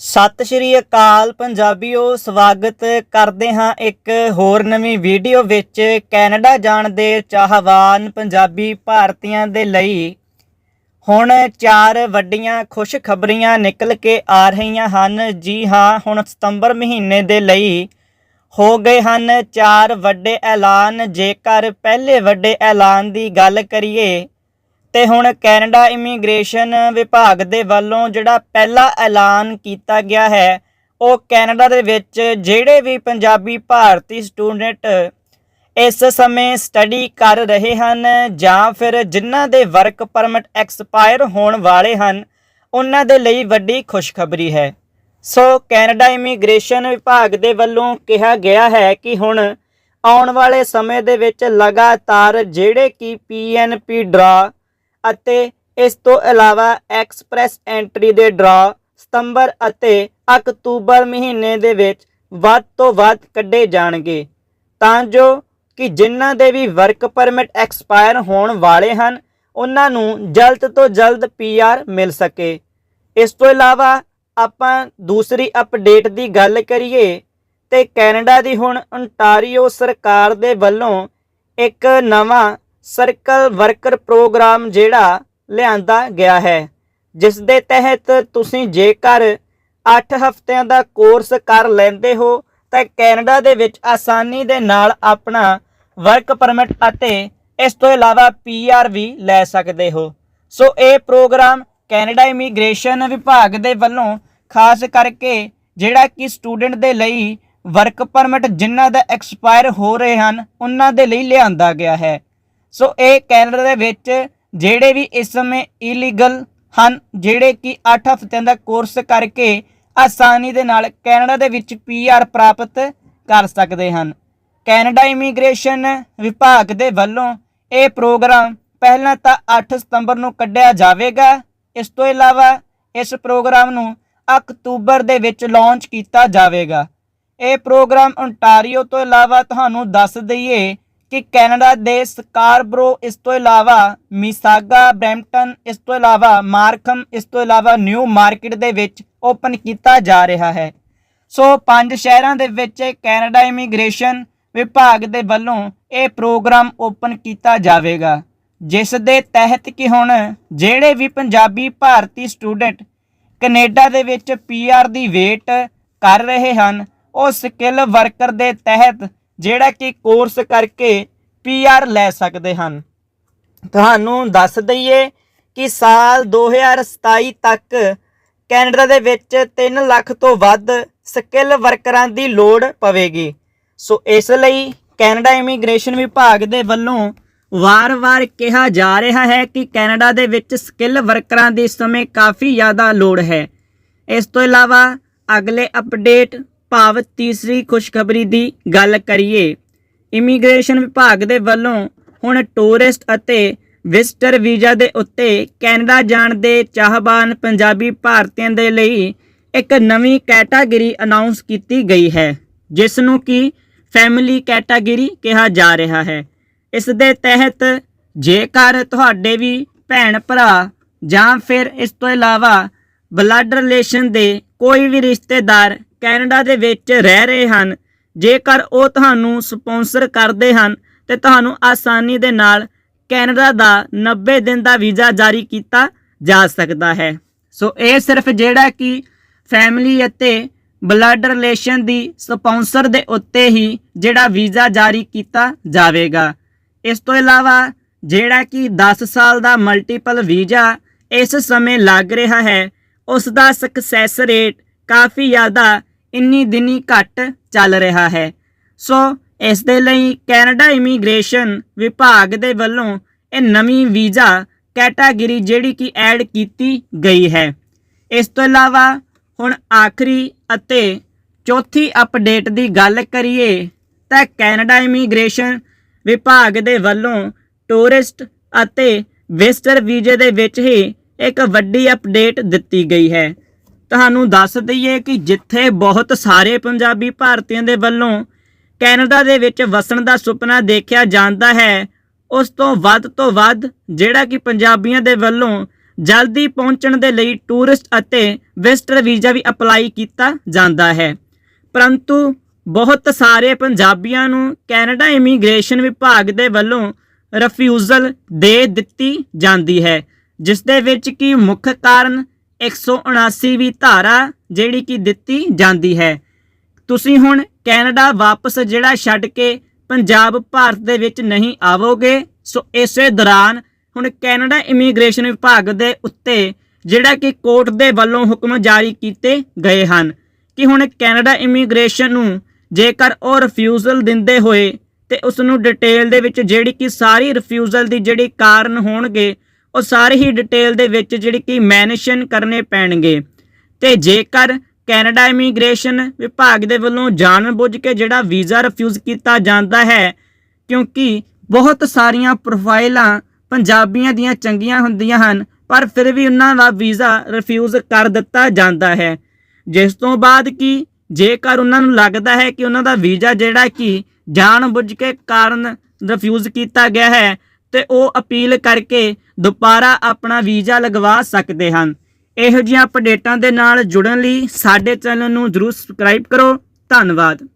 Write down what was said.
ਸਤਿ ਸ਼੍ਰੀ ਅਕਾਲ ਪੰਜਾਬੀਓ, ਸਵਾਗਤ ਕਰਦੇ ਹਾਂ ਇੱਕ ਹੋਰ ਨਵੀਂ ਵੀਡੀਓ ਵਿੱਚ ਕੈਨੇਡਾ ਜਾਣ ਦੇ ਚਾਹਵਾਨ ਪੰਜਾਬੀ ਭਾਰਤੀਆਂ ਦੇ ਲਈ। ਹੁਣ ਚਾਰ ਵੱਡੀਆਂ ਖੁਸ਼ਖਬਰੀਆਂ ਨਿਕਲ ਕੇ ਆ ਰਹੀਆਂ ਹਨ। ਜੀ ਹਾਂ, ਹੁਣ ਸਤੰਬਰ ਮਹੀਨੇ ਦੇ ਲਈ ਹੋ ਗਏ ਹਨ ਚਾਰ ਵੱਡੇ ਐਲਾਨ। ਜੇਕਰ ਪਹਿਲੇ ਵੱਡੇ ਐਲਾਨ ਦੀ ਗੱਲ ਕਰੀਏ ਤੇ ਹੁਣ ਕੈਨੇਡਾ ਇਮੀਗ੍ਰੇਸ਼ਨ ਵਿਭਾਗ ਦੇ ਵੱਲੋਂ ਜਿਹੜਾ ਪਹਿਲਾ ਐਲਾਨ ਕੀਤਾ ਗਿਆ ਹੈ, ਉਹ ਕੈਨੇਡਾ ਦੇ ਵਿੱਚ ਜਿਹੜੇ ਵੀ ਪੰਜਾਬੀ ਭਾਰਤੀ ਸਟੂਡੈਂਟ ਇਸ ਸਮੇਂ ਸਟੱਡੀ ਕਰ ਰਹੇ ਹਨ ਜਾਂ ਫਿਰ ਜਿਨ੍ਹਾਂ ਦੇ ਵਰਕ ਪਰਮਿਟ ਐਕਸਪਾਇਰ ਹੋਣ ਵਾਲੇ ਹਨ, ਉਹਨਾਂ ਦੇ ਲਈ ਵੱਡੀ ਖੁਸ਼ਖਬਰੀ ਹੈ। ਸੋ ਕੈਨੇਡਾ ਇਮੀਗ੍ਰੇਸ਼ਨ ਵਿਭਾਗ ਦੇ ਵੱਲੋਂ ਕਿਹਾ ਗਿਆ ਹੈ ਕਿ ਹੁਣ ਆਉਣ ਵਾਲੇ ਸਮੇਂ ਦੇ ਵਿੱਚ ਲਗਾਤਾਰ ਜਿਹੜੇ ਕਿ ਪੀਐਨਪੀ ਡਰਾ ਅਤੇ ਇਸ ਤੋਂ ਇਲਾਵਾ ਐਕਸਪ੍ਰੈਸ ਐਂਟਰੀ ਦੇ ਡਰਾ ਸਤੰਬਰ ਅਤੇ ਅਕਤੂਬਰ ਮਹੀਨੇ ਦੇ ਵਿੱਚ ਵੱਧ ਤੋਂ ਵੱਧ ਕੱਢੇ ਜਾਣਗੇ। ਤਾਂ ਜੋ ਕਿ ਜਿਨ੍ਹਾਂ ਦੇ ਵੀ ਵਰਕ ਪਰਮਿਟ ਐਕਸਪਾਇਰ ਹੋਣ ਵਾਲੇ ਹਨ, ਉਹਨਾਂ ਨੂੰ ਜਲਦ ਤੋਂ ਜਲਦ ਪੀਆਰ ਮਿਲ ਸਕੇ। ਇਸ ਤੋਂ ਇਲਾਵਾ ਆਪਾਂ ਦੂਸਰੀ ਅਪਡੇਟ ਦੀ ਗੱਲ ਕਰੀਏ ਤੇ ਕੈਨੇਡਾ ਦੀ ਹੁਣ ontario ਸਰਕਾਰ ਦੇ ਵੱਲੋਂ ਇੱਕ ਨਵਾਂ ਸਰਕਲ ਵਰਕਰ ਪ੍ਰੋਗਰਾਮ ਜਿਹੜਾ ਲਿਆਂਦਾ ਗਿਆ ਹੈ ਜਿਸ ਦੇ ਤਹਿਤ ਤੁਸੀਂ ਜੇਕਰ 8 ਹਫ਼ਤਿਆਂ ਦਾ ਕੋਰਸ ਕਰ ਲੈਂਦੇ ਹੋ, ਤਾਂ ਕੈਨੇਡਾ ਦੇ ਵਿੱਚ ਆਸਾਨੀ ਦੇ ਨਾਲ ਆਪਣਾ ਵਰਕ ਪਰਮਿਟ ਅਤੇ ਇਸ ਤੋਂ ਇਲਾਵਾ ਪੀਆਰ ਵੀ ਲੈ ਸਕਦੇ ਹੋ। ਸੋ ਇਹ ਪ੍ਰੋਗਰਾਮ ਕੈਨੇਡਾ ਇਮੀਗ੍ਰੇਸ਼ਨ ਵਿਭਾਗ ਦੇ ਵੱਲੋਂ ਖਾਸ ਕਰਕੇ ਜਿਹੜਾ ਕਿ ਸਟੂਡੈਂਟ ਦੇ ਲਈ ਵਰਕ ਪਰਮਿਟ ਜਿਨ੍ਹਾਂ ਦਾ ਐਕਸਪਾਇਰ ਹੋ ਰਹੇ ਹਨ, ਉਹਨਾਂ ਦੇ ਲਈ ਲਿਆਂਦਾ ਗਿਆ ਹੈ। ਸੋ ਇਹ ਕੈਨੇਡਾ ਦੇ ਵਿੱਚ ਜਿਹੜੇ ਵੀ ਇਸ ਸਮੇਂ ਇਲੀਗਲ ਹਨ, ਜਿਹੜੇ ਕਿ 8 ਹਫ਼ਤਿਆਂ ਦਾ ਕੋਰਸ ਕਰਕੇ ਆਸਾਨੀ ਦੇ ਨਾਲ ਕੈਨੇਡਾ ਦੇ ਵਿੱਚ ਪੀਆਰ ਪ੍ਰਾਪਤ ਕਰ ਸਕਦੇ ਹਨ। ਕੈਨੇਡਾ ਇਮੀਗ੍ਰੇਸ਼ਨ ਵਿਭਾਗ ਦੇ ਵੱਲੋਂ ਇਹ ਪ੍ਰੋਗਰਾਮ ਪਹਿਲਾਂ ਤਾਂ 8 ਸਤੰਬਰ ਨੂੰ ਕੱਢਿਆ ਜਾਵੇਗਾ। ਇਸ ਤੋਂ ਇਲਾਵਾ ਇਸ ਪ੍ਰੋਗਰਾਮ ਨੂੰ ਅਕਤੂਬਰ ਦੇ ਵਿੱਚ ਲਾਂਚ ਕੀਤਾ ਜਾਵੇਗਾ। ਇਹ ਪ੍ਰੋਗਰਾਮ ਓਨਟਾਰੀਓ ਤੋਂ ਇਲਾਵਾ ਤੁਹਾਨੂੰ ਦੱਸ ਦਈਏ ਕਿ ਕੈਨੇਡਾ ਦੇ ਸਕਾਰਬਰੋ ਇਸ ਤੋਂ ਇਲਾਵਾ ਮਿਸਾਗਾ, ਬ੍ਰੈਂਪਟਨ ਇਸ ਤੋਂ ਇਲਾਵਾ ਮਾਰਕਮ ਇਸ ਤੋਂ ਇਲਾਵਾ ਨਿਊ ਮਾਰਕੀਟ ਦੇ ਵਿੱਚ ਓਪਨ ਕੀਤਾ ਜਾ ਰਿਹਾ ਹੈ। ਸੋ ਪੰਜ ਸ਼ਹਿਰਾਂ ਦੇ ਵਿੱਚ ਕੈਨੇਡਾ ਇਮੀਗ੍ਰੇਸ਼ਨ ਵਿਭਾਗ ਦੇ ਵੱਲੋਂ ਇਹ ਪ੍ਰੋਗਰਾਮ ਓਪਨ ਕੀਤਾ ਜਾਵੇਗਾ, ਜਿਸ ਦੇ ਤਹਿਤ ਕਿ ਹੁਣ ਜਿਹੜੇ ਵੀ ਪੰਜਾਬੀ ਭਾਰਤੀ ਸਟੂਡੈਂਟ ਕੈਨੇਡਾ ਦੇ ਵਿੱਚ ਪੀਆਰ ਦੀ ਵੇਟ ਕਰ ਰਹੇ ਹਨ, ਉਹ ਸਕਿੱਲ ਵਰਕਰ ਦੇ ਤਹਿਤ ਜਿਹੜਾ ਕਿ ਕੋਰਸ ਕਰਕੇ ਪੀਆਰ ਲੈ ਸਕਦੇ ਹਨ। ਤੁਹਾਨੂੰ ਦੱਸ ਦਈਏ ਕਿ ਸਾਲ 2027 ਤੱਕ ਕੈਨੇਡਾ ਦੇ ਵਿੱਚ 3 ਲੱਖ ਤੋਂ ਵੱਧ ਸਕਿੱਲ ਵਰਕਰਾਂ ਦੀ ਲੋੜ ਪਵੇਗੀ। ਸੋ ਇਸ ਲਈ ਕੈਨੇਡਾ ਇਮੀਗ੍ਰੇਸ਼ਨ ਵਿਭਾਗ ਦੇ ਵੱਲੋਂ ਵਾਰ-ਵਾਰ ਕਿਹਾ ਜਾ ਰਿਹਾ ਹੈ ਕਿ ਕੈਨੇਡਾ ਦੇ ਵਿੱਚ ਸਕਿੱਲ ਵਰਕਰਾਂ ਦੀ ਇਸ ਸਮੇਂ ਕਾਫੀ ਜ਼ਿਆਦਾ ਲੋੜ ਹੈ। ਇਸ ਤੋਂ ਇਲਾਵਾ ਅਗਲੇ ਅਪਡੇਟ ਭਾਵ ਤੀਸਰੀ ਖੁਸ਼ਖਬਰੀ ਦੀ ਗੱਲ ਕਰੀਏ। ਇਮੀਗ੍ਰੇਸ਼ਨ ਵਿਭਾਗ ਦੇ ਵੱਲੋਂ ਹੁਣ ਟੂਰਿਸਟ ਅਤੇ ਵਿਜ਼ਟਰ ਵੀਜ਼ਾ ਦੇ ਉੱਤੇ ਕੈਨੇਡਾ ਜਾਣ ਦੇ ਚਾਹਵਾਨ ਪੰਜਾਬੀ ਭਾਰਤੀਆਂ ਦੇ ਲਈ ਇੱਕ ਨਵੀਂ ਕੈਟਾਗਰੀ ਅਨਾਉਂਸ ਕੀਤੀ ਗਈ ਹੈ, ਜਿਸ ਨੂੰ ਕਿ ਫੈਮਿਲੀ ਕੈਟਾਗਰੀ ਕਿਹਾ ਜਾ ਰਿਹਾ ਹੈ। ਇਸ ਦੇ ਤਹਿਤ ਜੇਕਰ ਤੁਹਾਡੇ ਵੀ ਭੈਣ ਭਰਾ ਜਾਂ ਫਿਰ ਇਸ ਤੋਂ ਇਲਾਵਾ ਬਲੱਡ ਰਿਲੇਸ਼ਨ ਦੇ ਕੋਈ ਵੀ ਰਿਸ਼ਤੇਦਾਰ ਕੈਨੇਡਾ ਦੇ ਵਿੱਚ ਰਹਿ ਰਹੇ ਹਨ। ਜੇਕਰ ਉਹ ਤੁਹਾਨੂੰ ਸਪਾਂਸਰ ਕਰਦੇ ਹਨ, ਤੇ ਤੁਹਾਨੂੰ ਆਸਾਨੀ ਦੇ ਨਾਲ ਕੈਨੇਡਾ ਦਾ 90 ਦਿਨ ਦਾ ਵੀਜ਼ਾ ਜਾਰੀ ਕੀਤਾ ਜਾ ਸਕਦਾ ਹੈ। ਸੋ ਇਹ ਸਿਰਫ ਜਿਹੜਾ ਕਿ ਫੈਮਿਲੀ ਅਤੇ ਬਲੱਡ ਰਿਲੇਸ਼ਨ ਦੀ ਸਪਾਂਸਰ ਦੇ ਉੱਤੇ ਹੀ ਜਿਹੜਾ ਵੀਜ਼ਾ ਜਾਰੀ ਕੀਤਾ ਜਾਵੇਗਾ। ਇਸ ਤੋਂ ਇਲਾਵਾ ਜਿਹੜਾ ਕਿ 10 ਸਾਲ ਦਾ ਮਲਟੀਪਲ ਵੀਜ਼ਾ ਇਸ ਸਮੇਂ ਲੱਗ ਰਿਹਾ ਹੈ, ਉਸ ਦਾ ਸਕਸੈਸ ਰੇਟ ਕਾਫੀ ਜ਼ਿਆਦਾ ਇੰਨੀ ਦਿਨੀ ਘੱਟ ਚੱਲ ਰਿਹਾ ਹੈ। ਸੋ ਇਸ ਦੇ ਲਈ ਕੈਨੇਡਾ ਇਮੀਗ੍ਰੇਸ਼ਨ ਵਿਭਾਗ ਦੇ ਵੱਲੋਂ ਇਹ ਨਵੀਂ ਵੀਜ਼ਾ ਕੈਟਾਗਰੀ ਜਿਹੜੀ ਕਿ ਐਡ ਕੀਤੀ ਗਈ ਹੈ। ਇਸ ਤੋਂ ਇਲਾਵਾ ਹੁਣ ਆਖਰੀ ਅਤੇ ਚੌਥੀ ਅਪਡੇਟ ਦੀ ਗੱਲ ਕਰੀਏ ਤਾਂ ਕੈਨੇਡਾ ਇਮੀਗ੍ਰੇਸ਼ਨ ਵਿਭਾਗ ਦੇ ਵੱਲੋਂ ਟੂਰਿਸਟ ਅਤੇ ਵਿਜ਼ਟਰ ਵੀਜ਼ੇ ਦੇ ਵਿੱਚ ਹੀ ਇੱਕ ਵੱਡੀ ਅਪਡੇਟ ਦਿੱਤੀ ਗਈ ਹੈ। ਤੁਹਾਨੂੰ ਦੱਸ ਦਈਏ ਕਿ ਜਿੱਥੇ ਬਹੁਤ ਸਾਰੇ ਪੰਜਾਬੀ ਭਾਰਤੀਆਂ ਦੇ ਵੱਲੋਂ ਕੈਨੇਡਾ ਦੇ ਵਿੱਚ ਵਸਣ ਦਾ ਸੁਪਨਾ ਦੇਖਿਆ ਜਾਂਦਾ ਹੈ, ਉਸ ਤੋਂ ਵੱਧ ਤੋਂ ਵੱਧ ਜਿਹੜਾ ਕਿ ਪੰਜਾਬੀਆਂ ਦੇ ਵੱਲੋਂ ਜਲਦੀ ਪਹੁੰਚਣ ਦੇ ਲਈ ਟੂਰਿਸਟ ਅਤੇ ਵਿਜ਼ਟਰ ਵੀਜ਼ਾ ਵੀ ਅਪਲਾਈ ਕੀਤਾ ਜਾਂਦਾ ਹੈ। ਪਰੰਤੂ ਬਹੁਤ ਸਾਰੇ ਪੰਜਾਬੀਆਂ ਨੂੰ ਕੈਨੇਡਾ ਇਮੀਗ੍ਰੇਸ਼ਨ ਵਿਭਾਗ ਦੇ ਵੱਲੋਂ ਰਿਫਿਊਜ਼ਲ ਦੇ ਦਿੱਤੀ ਜਾਂਦੀ ਹੈ, ਜਿਸ ਦੇ ਵਿੱਚ ਕਿ ਮੁੱਖ ਕਾਰਨ 179ਵੀਂ ਧਾਰਾ ਜਿਹੜੀ ਕਿ ਦਿੱਤੀ ਜਾਂਦੀ ਹੈ। ਤੁਸੀਂ ਹੁਣ ਕੈਨੇਡਾ ਵਾਪਸ ਜਿਹੜਾ ਛੱਡ ਕੇ ਪੰਜਾਬ, ਭਾਰਤ ਦੇ ਵਿੱਚ ਨਹੀਂ ਆਵੋਗੇ, ਸੋ ਇਸੇ ਦੌਰਾਨ ਹੁਣ ਕੈਨੇਡਾ ਇਮੀਗ੍ਰੇਸ਼ਨ ਵਿਭਾਗ ਦੇ ਉੱਤੇ ਜਿਹੜਾ ਕਿ ਕੋਰਟ ਦੇ ਵੱਲੋਂ ਹੁਕਮ ਜਾਰੀ ਕੀਤੇ ਗਏ ਹਨ ਕਿ ਹੁਣ ਕੈਨੇਡਾ ਇਮੀਗ੍ਰੇਸ਼ਨ ਨੂੰ ਜੇਕਰ ਉਹ ਰਿਫਿਊਜ਼ਲ ਦਿੰਦੇ ਹੋਏ ਤੇ ਉਸ ਨੂੰ ਡਿਟੇਲ ਦੇ ਵਿੱਚ ਜਿਹੜੀ ਕਿ ਸਾਰੀ ਰਿਫਿਊਜ਼ਲ ਦੀ ਜਿਹੜੀ ਕਾਰਨ ਹੋਣਗੇ ਉਹ ਸਾਰੇ ਹੀ ਡਿਟੇਲ ਦੇ ਵਿੱਚ ਜਿਹੜੀ ਕਿ ਮੈਂਸ਼ਨ ਕਰਨੇ ਪੈਣਗੇ। ਤੇ ਜੇਕਰ ਕੈਨੇਡਾ ਇਮੀਗ੍ਰੇਸ਼ਨ ਵਿਭਾਗ ਦੇ ਵੱਲੋਂ ਜਾਣਬੁੱਝ ਕੇ ਜਿਹੜਾ ਵੀਜ਼ਾ ਰਿਫਿਊਜ਼ ਕੀਤਾ ਜਾਂਦਾ ਹੈ, ਕਿਉਂਕਿ ਬਹੁਤ ਸਾਰੀਆਂ ਪ੍ਰੋਫਾਈਲਾਂ ਪੰਜਾਬੀਆਂ ਦੀਆਂ ਚੰਗੀਆਂ ਹੁੰਦੀਆਂ ਹਨ, ਪਰ ਫਿਰ ਵੀ ਉਹਨਾਂ ਦਾ ਵੀਜ਼ਾ ਰਿਫਿਊਜ਼ ਕਰ ਦਿੱਤਾ ਜਾਂਦਾ ਹੈ। ਜਿਸ ਤੋਂ ਬਾਅਦ ਕਿ, ਜੇਕਰ ਉਹਨਾਂ ਨੂੰ ਲੱਗਦਾ ਹੈ ਕਿ ਉਹਨਾਂ ਦਾ ਵੀਜ਼ਾ ਜਿਹੜਾ ਕਿ ਜਾਣਬੁੱਝ ਕੇ ਕਾਰਨ ਰਿਫਿਊਜ਼ ਕੀਤਾ ਗਿਆ ਹੈ ਤੇ ਉਹ ਅਪੀਲ ਕਰਕੇ ਦੁਬਾਰਾ ਆਪਣਾ ਵੀਜ਼ਾ ਲਗਵਾ ਸਕਦੇ ਹਨ। ਇਹੋ ਜਿਹੀਆਂ ਅਪਡੇਟਾਂ ਦੇ ਨਾਲ ਜੁੜਨ ਲਈ ਸਾਡੇ ਚੈਨਲ ਨੂੰ ਜਰੂਰ ਸਬਸਕ੍ਰਾਈਬ ਕਰੋ। ਧੰਨਵਾਦ।